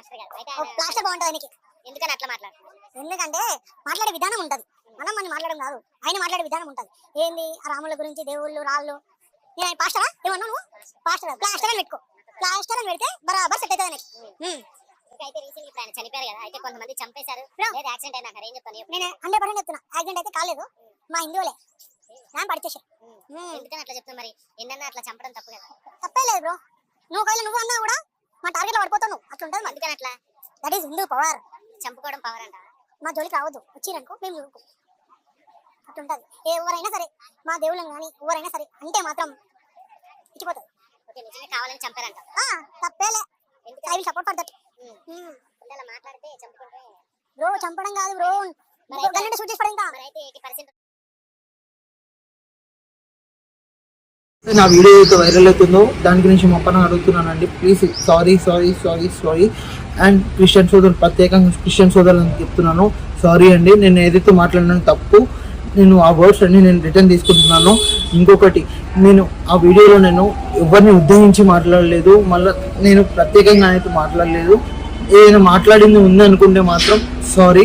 Master గారు అయితే ఓ plaster బాగుంటుంది నీకు. ఎందుకని అట్లా మాట్లాడుతున్నారు ఎందుకంటే మాట్లాడే విధానం ఉంటది. మనం మనం మాట్లాడడం కాదు. ఆయన మాట్లాడే విధానం ఉంటది. ఏంది? ఆ రాముల గురించి దేవుళ్ళు రాళ్ళు. నేను ఆయన పాస్టరా? ఏమన్నా నువ్వు? పాస్టర్? ప్లాస్టర్ అని పెట్టుకో. ప్లాస్టర్ అని పెడితే బరాబర్ సెట్ అవుతుంది నీకు ఉమ్. ఇంకా అయితే రీసెంట్ ఇప్పుడు ఆయన చనిపోయారు కదా అయితే కొంతమంది చంపేశారు. లేదా యాక్సిడెంట్ అయినా ఏం చెప్తాను. నేను హండ్రెడ్ పర్సెంట్ చెప్తున్నా. యాక్సిడెంట్ అయితే కాలేదు. మా హిందువులే నేను పడిచేసే. ఉమ్. ఎందుకని అట్లా చెప్తున్నా మరి? ఎన్నన్నా అట్లా చంపడం తప్పు కదా. తప్పే లేదు బ్రో. నువ్వు ఒకవేళ నువ్వు అన్నా కూడా మా టార్గెట్లో పడిపోతావు నువ్వు అట్లా ఉంటుంది ఎందుకని అట్లా. దట్ ఈస్ హిందూ పవర్ చంపుకోవడం పవర్ అంట. మా జోలికి రావద్దు. వచ్చిరనుకో మేము చూడుకో అట్లుంటది. ఎవరైనా సరే మా దేవుళ్ళని కానీ ఎవరైనా సరే అంటే మాత్రం ఇచ్చిపోతుంది ఓకే నిజంగా కావాలని చంపారంట. ఆ, తప్పేలే. I will support for that మాట్లాడితే చంపుకుంటే బ్రో చంపడం కాదు బ్రో. మరి అయితే- షూట్ చేసి పడిందా మరి అయితే ఎయిటీ పర్సెంట్ నా వీడియో అయితే వైరల్ అవుతుందో దాని గురించి మా అడుగుతున్నానండి. Please sorry sorry sorry sorry and Christian సోదరులు ప్రత్యేకంగా క్రిస్టియన్ సోదరులను చెప్తున్నాను. సారీ అండి నేను ఏదైతే మాట్లాడిన తప్పు నేను ఆ వర్డ్స్ అన్ని నేను రిటర్న్ తీసుకుంటున్నాను. ఇంకొకటి నేను ఆ వీడియోలో నేను ఎవరిని ఉద్దేశించి మాట్లాడలేదు మళ్ళీ నేను ప్రత్యేకంగా అయితే మాట్లాడలేదు. ఏదైనా మాట్లాడింది ఉంది అనుకుంటే మాత్రం సారీ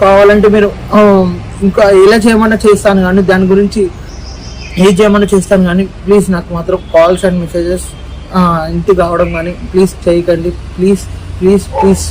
కావాలంటే మీరు ఇంకా ఎలా చేయమన్నా చేస్తాను కానీ దాని గురించి ఏ చేయమన్నా చేస్తాను కానీ ప్లీజ్ నాకు మాత్రం కాల్స్ అండ్ మెసేజెస్ ఇంటికి రావడం కానీ ప్లీజ్ చేయకండి. Please please please.